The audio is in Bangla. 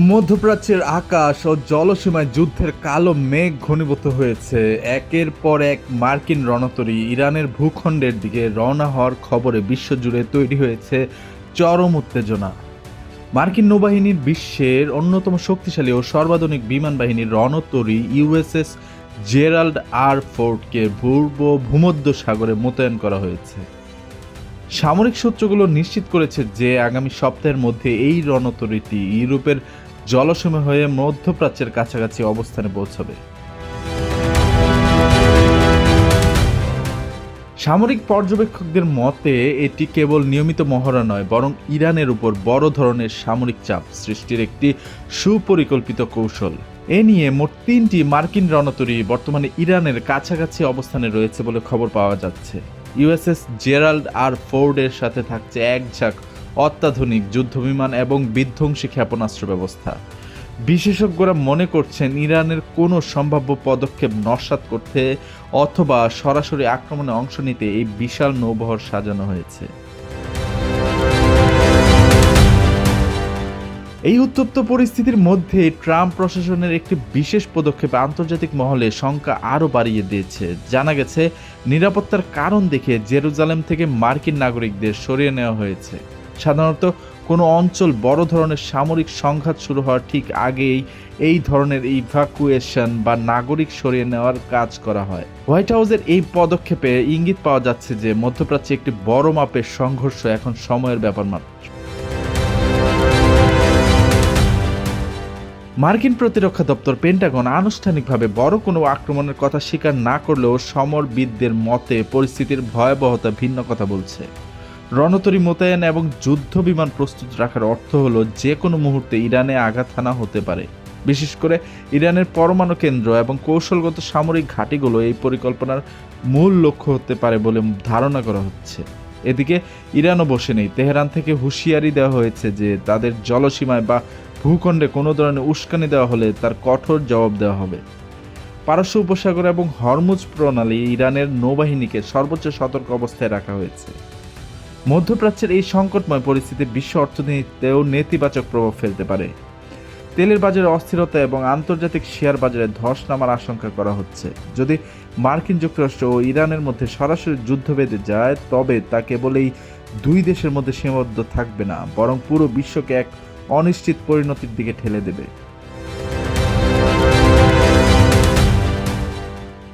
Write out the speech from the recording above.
মধ্যপ্রাচ্যের আকাশ ও জলসীমায় যুদ্ধের কালো মেঘ ঘনীভূত হয়েছে। একের পর এক মার্কিন রণতরী ইরানের ভূখণ্ডের দিকে রওনা হওয়ার খবরে বিশ্বজুড়ে তৈরি হয়েছে চরম উত্তেজনা। মার্কিন নৌবাহিনীর বিশ্বের অন্যতম শক্তিশালী ও সর্বাধুনিক বিমান বাহিনীর রণতরী ইউএসএস জেরাল্ড আর ফোর্ডকে পূর্ব ভূমধ্য সাগরে মোতায়েন করা হয়েছে। সামরিক সূত্রগুলো নিশ্চিত করেছে যে আগামী সপ্তাহের মধ্যে এই রণতরীটি ইউরোপের জলসীমা হয়ে মধ্যপ্রাচ্যের কাছাকাছি অবস্থানে পৌঁছবে। সামরিক পর্যবেক্ষকদের মতে, এটি কেবল নিয়মিত মহড়া নয়, বরং ইরানের উপর বড় ধরনের সামরিক চাপ সৃষ্টির একটি সুপরিকল্পিত কৌশল। এ নিয়ে মোট তিনটি মার্কিন রণতরী বর্তমানে ইরানের কাছাকাছি অবস্থানে রয়েছে বলে খবর পাওয়া যাচ্ছে। ইউএসএস জেরাল্ড আর ফোর্ডের সাথে থাকছে এক ঝাঁক অত্যাধুনিক যুদ্ধবিমান এবং বিধ্বংসী ক্ষেপণাস্ত্র ব্যবস্থা। বিশেষজ্ঞরা মনে করছেন ইরানের কোনো সম্ভাব্য পদক্ষেপ নস্যাৎ করতে অথবা সরাসরি আক্রমণে অংশ নিতে এই বিশাল নৌবহর সাজানো হয়েছে। এই উত্তপ্ত পরিস্থিতির মধ্যে ট্রাম্প প্রশাসনের একটি বিশেষ পদক্ষেপ আন্তর্জাতিক মহলে শঙ্কা আরও বাড়িয়ে দিয়েছে। জানা গেছে, নিরাপত্তার কারণ দেখে জেরুজালেম থেকে মার্কিন নাগরিকদের সরিয়ে নেওয়া হয়েছে। সাধারণত কোনো অঞ্চল বড় ধরনের সামরিক সংঘাত শুরু হওয়ার ঠিক আগেই এই ধরনের ইভাকুয়েশন বা নাগরিক সরিয়ে নেওয়ার কাজ করা হয়। হোয়াইট হাউসের এই পদক্ষেপে ইঙ্গিত পাওয়া যাচ্ছে যে, মধ্যপ্রাচ্যে একটি বড় মাপের সংঘর্ষ এখন সময়ের ব্যাপার মাত্র। মার্কিন প্রতিরক্ষা দপ্তর পেন্টাগন আনুষ্ঠানিকভাবে বড় কোনো আক্রমণের কথা স্বীকার না করলেও সমরবিদদের মতে পরিস্থিতির ভয়াবহতা ভিন্ন কথা বলছে। রণতরী মোতায়েন এবং যুদ্ধ বিমান প্রস্তুত রাখার অর্থ হলো যে কোনো মুহূর্তে ইরানে আঘাত হানা হতে পারে। বিশেষ করে ইরানের পরমাণু কেন্দ্র এবং কৌশলগত সামরিক ঘাঁটিগুলো এই পরিকল্পনার মূল লক্ষ্য হতে পারে বলে ধারণা করা হচ্ছে। এদিকে ইরানও বসে নেই। তেহরান থেকে হুঁশিয়ারি দেওয়া হয়েছে যে তাদের জলসীমায় বা ভূখণ্ডে কোনো ধরনের উস্কানি দেওয়া হলে তার কঠোর জবাব দেওয়া হবে। পারস্য উপসাগর এবং হরমুজ প্রণালী ইরানের নৌবাহিনীকে সর্বোচ্চ সতর্ক অবস্থায় রাখা হয়েছে। মধ্যপ্রাচ্যের এই সংকটময় পরিস্থিতি বিশ্ব অর্থনীতিতেও নেতিবাচক প্রভাব ফেলতে পারে। তেলের বাজারে অস্থিরতা এবং আন্তর্জাতিক শেয়ার বাজারে ধস নামার আশঙ্কা করা হচ্ছে। যদি মার্কিন যুক্তরাষ্ট্র ও ইরানের মধ্যে সরাসরি যুদ্ধ বেঁধে যায়, তবে তা কেবল এই দুই দেশের মধ্যে সীমাবদ্ধ থাকবে না, বরং পুরো বিশ্বকে এক অনিশ্চিত পরিণতির দিকে ঠেলে দেবে।